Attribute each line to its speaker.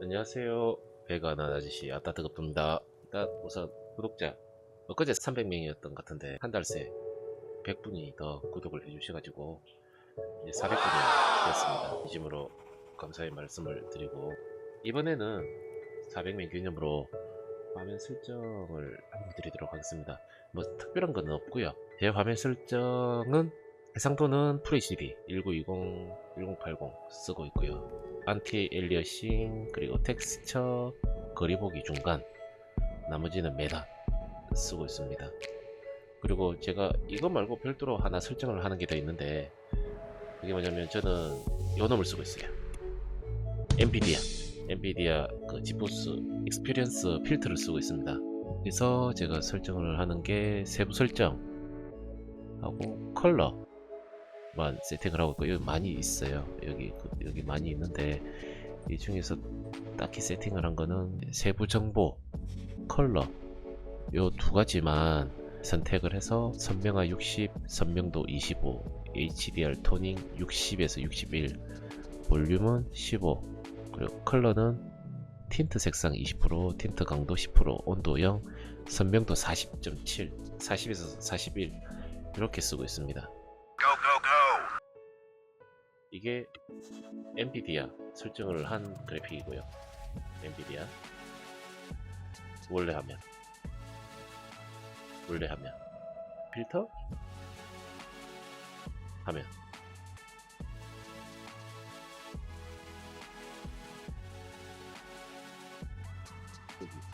Speaker 1: 안녕하세요. 배가난 아저씨 아따뜨겁습니다. 일단 우선 구독자 엊그제 300명이었던 것 같은데 한 달 새 100분이 더 구독을 해주셔가지고 이제 400분이 되었습니다. 이심으로 감사의 말씀을 드리고 이번에는 400명 기념으로 화면 설정을 한번 드리도록 하겠습니다. 뭐 특별한 건 없고요. 제 화면 설정은 해상도는 FHD 1920, 1080 쓰고 있고요. 안티 엘리어싱 그리고 텍스처 거리 보기 중간 나머지는 메다 쓰고 있습니다. 그리고 제가 이거 말고 별도로 하나 설정을 하는 게 더 있는데 그게 뭐냐면 저는 요 놈을 쓰고 있어요. 엔비디아 엔비디아 그 지포스 익스피리언스 필터를 쓰고 있습니다. 그래서 제가 설정을 하는 게 세부 설정 하고 컬러 만 세팅을 하고 있고 여기 많이 있어요. 여기 그- 여기 많이 있는데 이 중에서 딱히 세팅을 한 거는 세부 정보 컬러 요 두 가지만 선택을 해서 선명화 60 선명도 25 HDR 토닝 60에서 61 볼륨은 15 그리고 컬러는 틴트 색상 20% 틴트 강도 10% 온도 0 선명도 40.7 40에서 41 이렇게 쓰고 있습니다 이게 엔비디아 설정을 한 그래픽이고요. 엔비디아. 원래 화면. 원래 화면. 필터? 화면. 여기.